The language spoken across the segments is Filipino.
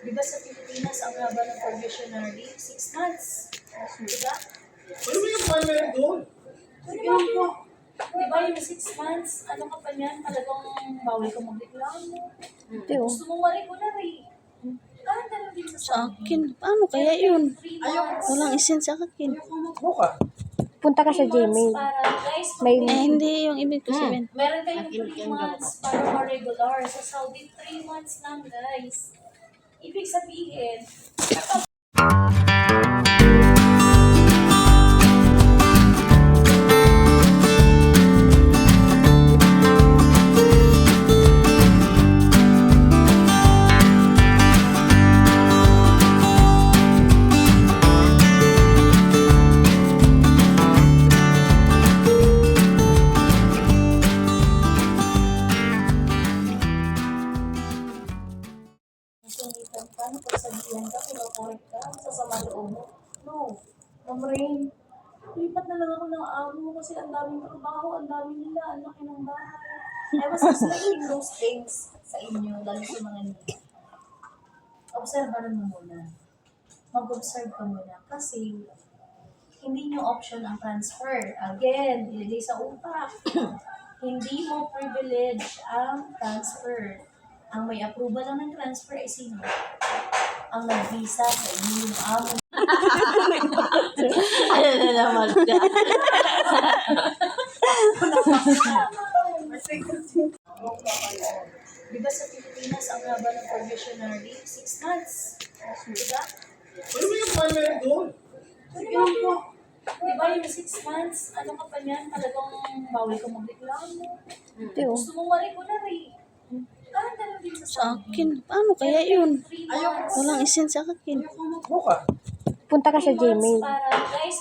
Di ba sa Pilipinas, ang haba ng probationary? Six months. Di ba? Ano ba yung primary goal? Di ba po? Di ba yung six months, ano ka pa niyan, talagang bawal ka magreklamo. Oh. Gusto mong ma-regular eh. Kahit ano din sa Sa akin, paano kaya yun? Walang isin sa akin. Buka. Punta ka sa Gmail. May- Eh, hindi yung ibig ko sabihin. Meron kayong 3 months para ma-regular. Sa Saudi, 3 months lang, guys. Ibig sabihin, Sunitan ka, napagsabihan ka, pinakorek ka, sasama loob mo. No. Ma'am Rain, lipat na lang ako ng amo kasi ang daming trabaho, ang dami nila, ang laki ng bahay. I was explaining those things sa inyo, lalo sa mga nila. Obserbahan mo muna. Mag-observe ka muna kasi hindi nyo option ang transfer. Again, ilagay sa utak. hindi mo privilege ang transfer. Ang may approval lang ng transfer ay sino? Ang nag-visa sa inyo yung amo. Ano na naman ka? Di ba sa Pilipinas, ang haba ng probationary? Six months. Di ba? Ano ba yung goal? Di ba po? Di ba yung six months, ano ka pa niyan, talagang bawal ka magreklamo. Gusto mong ma-regular eh. Ano sa akin, paano kaya yun? Walang isin sa akin. Buka. Punta ka sa Gmail.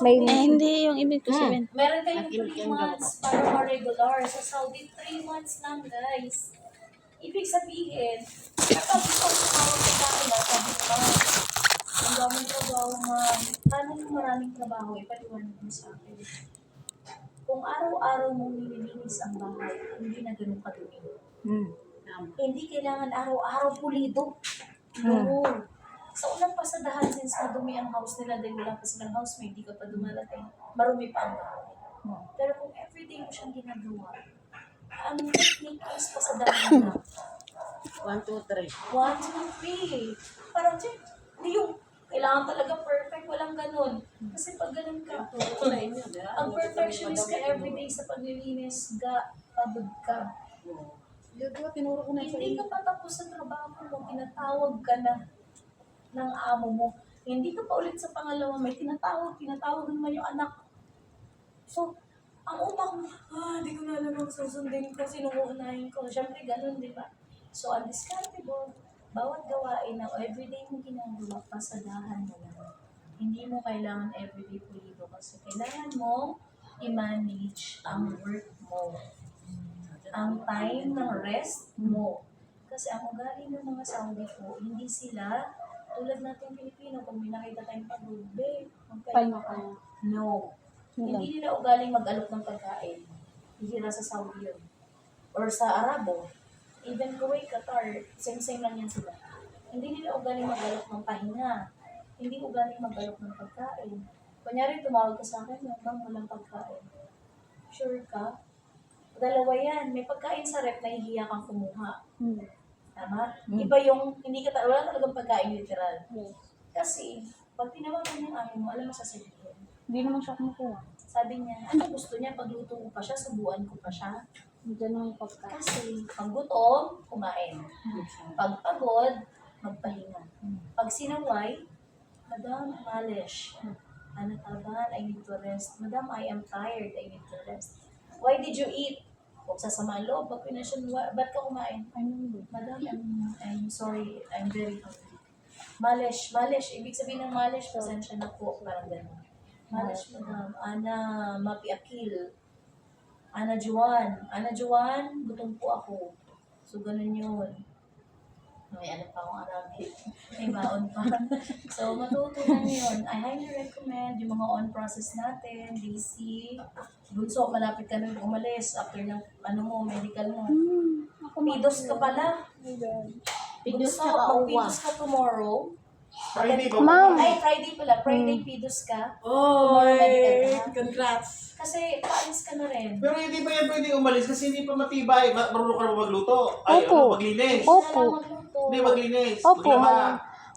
May- Eh, hindi yung ibig ko sabihin. Meron kayong 3 months para ma-regular. Sa Saudi, 3 months lang, guys. Ibig sabihin, sabi ko, tawag sa akin, ah, sabi ko, ang daming trabaho nga. Paano yung maraming trabaho? Ipaliwanag mo sa akin. Kung araw-araw mong nililinis ang bahay, hindi na ganun kadumi. Hmm. Hindi kailangan araw-araw pulido. No. Sa unang pasadahan, since madumi ang house nila dahil wala pa silang housemate, hindi ka pa dumarating, marumi pa ang bahay. Pero kung everyday mo siyang ginagawa, ang technique is pasadahan lang. One, two, three. One, two, three. Parang. Hindi yung kailangan talaga perfect, walang ganun. Kasi pag ganun ka, ang perfectionist ka everyday sa paglilinis, ga, pagod ka. Tinuro ko Hindi ka pa tapos sa trabaho mo, tinatawag ka na ng amo mo. Hindi ka pa ulit sa pangalawa, may tinatawag, tinatawag naman yung anak. So, ang utak mo, ah, di ko na alam ang susundin ko, sino uunahin ko. Siyempre, ganun, di ba? So, mo, bawat gawain na everyday mo ginagawa, pasadahan mo lang. Hindi mo kailangan everyday pulido kasi kailangan mo i-manage ang work mo ang time ng rest mo. Kasi ang ugali ng mga Saudi po, hindi sila tulad natin Pilipino, pag may nakita tayong pagod, babe, magpahinga ka. No. Hindi nila ugaling mag-alok ng pagkain. Hihira sa Saudi yun. Or sa Arabo. Even Kuwait, Qatar, same-same lang yan sila. Hindi nila ugaling mag-alok ng pahinga. Hindi ugaling mag-alok ng pagkain. Kunyari, tumawag ka sa akin, bang walang pagkain. Sure ka? Dalawa yan. May pagkain sa rep, nahihiya kang kumuha. Hmm. Tama? Iba yung, hindi ka, wala talagang pagkain literal. Kasi, pag tinawagan niya ang mo, alam mo sasabihin. Hindi naman siya kumukuha. Sabi niya, ano gusto niya, pagluto ko pa siya, subuan ko pa siya. Diyan naman pagkain. Kasi, pag gutom, kumain. Pag pagod, magpahinga. Pag sinaway, Madam, malish. Ano taban, I need to rest. Madam, I am tired, I need to rest. Why did you eat? Huwag sasama ang loob. Pag pinasyon, "Wa- ba't ka kumain? Madam, I'm, I'm sorry, I'm very hungry. Malish, malish. Ibig sabihin ng malish, pasensya na po. Parang gano'n. Malish, madam. Ana, mapiakil. Ana Juan. Ana Juan, gutom po ako. So, ganun yun. May ano pa akong Arabic. May baon pa. so, matutunan niyo yun. I highly recommend yung mga on-process natin, DC. Bunso, malapit ka na umalis after ng ano mo, medical mo. Hmm. Pidos ka pala. Pidos Bunso, tsaka uwa. magpidos ka tomorrow. Friday ba? Ma'am. Ay, Friday pala. Friday pidos ka. Medical ka. congrats. Kasi paalis ka na rin. Pero hindi pa yan pwede umalis kasi hindi pa matibay. Ma- Marunong ka na ba magluto? Ay, Opo. ano, maglinis. Opo. Kailangan magluto. Hindi, maglinis. Opo. Maglaba.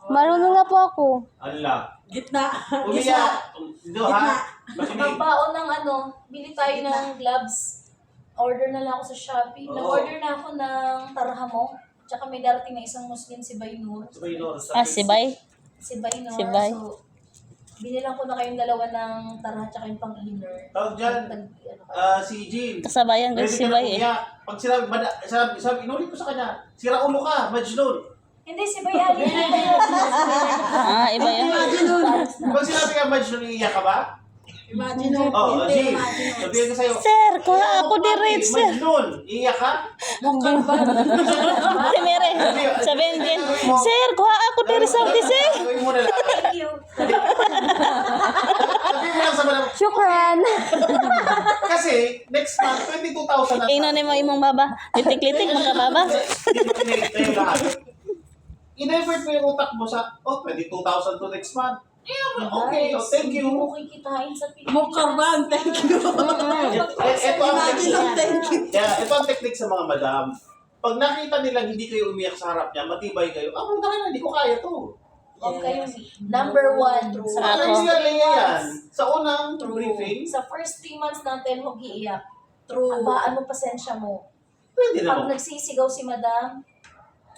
Marunong na po ako. Ala. Gitna. Umiyak. Ito ha. Makinig. Magbaon ng ano, bili tayo ng gloves. Order na lang ako sa Shopee. Oo. Nag-order na ako ng tarhamo. Tsaka may darating na isang Muslim si Baynur. Sabay no, sa- Ah, si Bay. Si Baynur. Si Bay. So, binilang ko na kayong dalawa ng tarha tsaka yung pang-inner. Tawag dyan. Tag- ano ka. Ah, si Jean. Kasabayan ko Ready si ka na Bay eh. umiyak. Pag sinabi, bada, sabi, sabi, inulit ko sa kanya, sira ulo ka, Majnun. Hindi, si Bay Ali. Ah, iba yan. Pag sinabi ka Majnun, iiyak ka ba? Imagine Oo, oh, Jean. Sabihin ko sa'yo. Sir, kuha ako di Papi, rin, sir. Majnun, iiyak ka? Si Mere, sabihin din, Sir, kuha ako di rin sa sir. Sabihin mo na lang. Thank you. Sabihin mo lang sa Shukran. kasi next month, 22,000 na. Ino ni mo imong baba. Litik-litik mga baba. In-effort mo yung utak mo sa, oh, 22,000 to next month. Yeah, okay, oh, thank you. Hindi mo kikitain sa Pilipinas. Mukarban, thank you. Ito ang Imagine thank you. Kaya ito ang technique sa mga madam. Pag nakita nilang hindi kayo umiyak sa harap niya, matibay kayo, ah, puta ka na, hindi ko kaya to. Huwag kayong number one. Sa Ako. Ano first three yan? months. Sa unang True. briefing, Sa first three months natin, huwag iiyak. True. Abaan mo pasensya mo. pwede Pag naman. nagsisigaw si madam,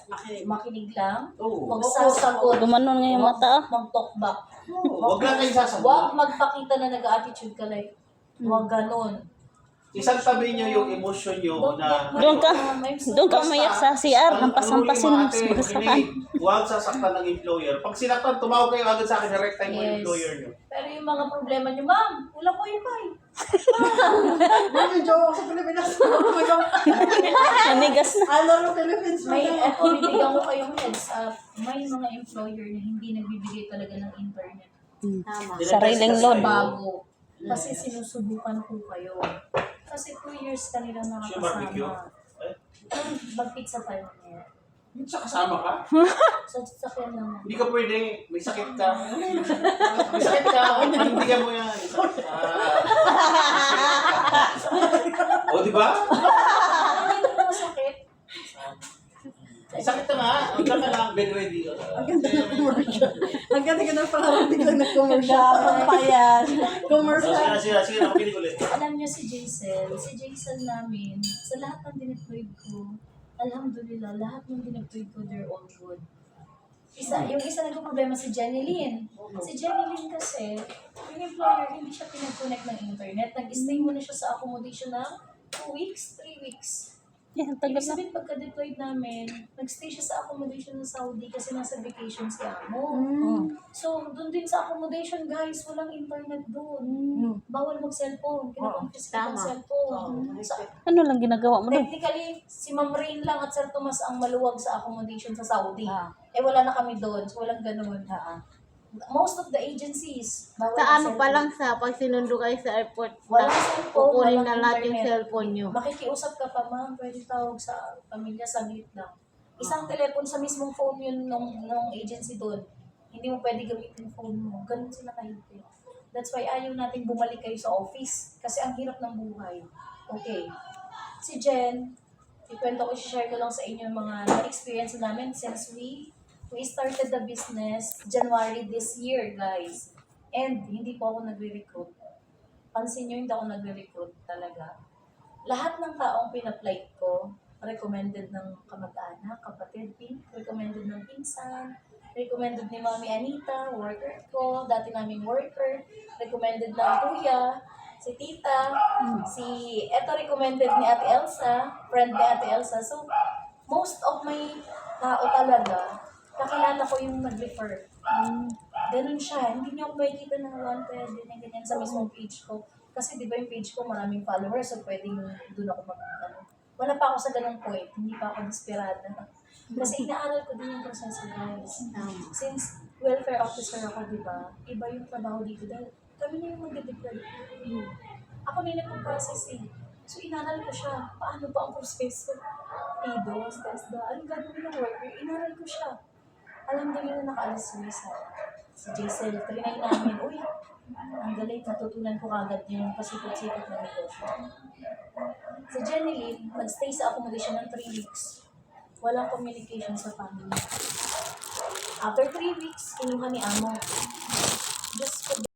Makinig. makinig lang. Oo. Huwag sasagot. Gumanon nga yung mata ah. Mag-talk back. Oo, Huwag lang kayo Huwag sasagot. magpakita na nag-attitude ka like, huwag ganon. Isang tabi niyo yung emosyon niyo Don't na... Doon ka, doon ka umayak sa CR. Hampas-hampasin mo sa makinig. Huwag sasaktan ng employer. Pag sinaktan, tumawag kayo agad sa akin, direct time mo yung Yes. employer niyo. Pero yung mga problema niyo, ma'am, wala ko yung pay. Mami, jowa ako sa Pilipinas. Nanigas na. I love the Philippines. May, eto, bibigyan ko kayong heads up. May mga employer na hindi nagbibigay talaga ng internet. Tama. Sariling load. Bago. Kasi sinusubukan ko kayo. Kasi two years kanila Siya barbecue. nakakasama. Eh, Mag-pizza tayo niya. Minsan kasama ka. So, sasakyan lang. Hindi ka pwede, may sakit ka. may sakit ka, panindigan mo yan. O, di ba? Hindi ko masakit. May sakit ka nga. Ka na lang, bed ready. Ang ganda ng commercial. Ang ganda ka ng parang biglang na commercial. Pampayan. So, Commercial. sige, sige, sige, nakikinig ulit. Alam niyo si Jason, si Jason namin, sa lahat ng dineployed ko, alhamdulillah, lahat ng dineployed ko, they're all good. Isa, yung isa nagka-problema si Jenny Lynn. Si Jenny Lynn kasi, yung employer, hindi siya pinag-connect ng internet. Nag-stay muna siya sa accommodation ng 2 weeks, 3 weeks. Yan, Ibig tagal na. sabihin, pagka-deployed namin, nag-stay siya sa accommodation ng Saudi kasi nasa vacation si Amo. So, doon din sa accommodation, guys, walang internet doon. Bawal mag-cellphone. Kinakonfiscate ang tama. cellphone. Sa, Ano lang ginagawa mo doon? technically, si Ma'am Rain lang at Sir Tomas ang maluwag sa accommodation sa Saudi. Ah. Eh, wala na kami doon. So, walang ganun. Most of the agencies, bawal Sa ano pa lang sa pag sinundo kayo sa airport, Walang na- cellphone, kukunin walang na lahat yung internet. cellphone nyo. Makikiusap ka pa, ma'am, pwede tawag sa pamilya, saglit lang. Isang telepon sa mismong phone yun nung, nung agency doon. Hindi mo pwede gamitin yung phone mo. Ganun sila kahigpit. That's why ayaw natin bumalik kayo sa office. Kasi ang hirap ng buhay. Okay. Si Jen, ikwento ko, share ko lang sa inyo yung mga na-experience namin since we we started the business January this year, guys. And hindi po ako nagre-recruit. Pansin nyo, hindi ako nagre-recruit talaga. Lahat ng taong pinaplight ko, recommended ng kamag-anak, kapatid, recommended ng pinsan, recommended ni Mami Anita, worker ko, dati naming worker, recommended ng kuya, si tita, si, eto recommended ni Ate Elsa, friend ni Ate Elsa. So, most of my tao talaga, kakilala ko yung nag-refer. Ganun siya. Hindi niyo ako makikita ng wanted, ganyan, ganyan sa mismong page ko. Kasi di ba yung page ko maraming followers, so pwedeng doon ako mag, ano. Wala pa ako sa ganung point. Hindi pa ako desperada. Kasi inaaral ko din yung proseso, guys. Since welfare officer ako, di ba? Iba yung trabaho dito. Dahil kami na yung mag-deploy. Ako na yung nagpo-process eh. So, inaral ko siya. Paano ba ang proseso? TDOS, TESDA, anong gagawin ng worker? Inaral ko siya. Alam din na nakaalis kami sa sa JCL. Trinay namin, uy, ang galing, natutunan ko kagad yung pasikot-sikot na negosyo. Sa Jenny Lynn, nagstay sa accommodation ng 3 weeks. Walang communication sa family. After 3 weeks, kinuha ni Amo. Diyos ko,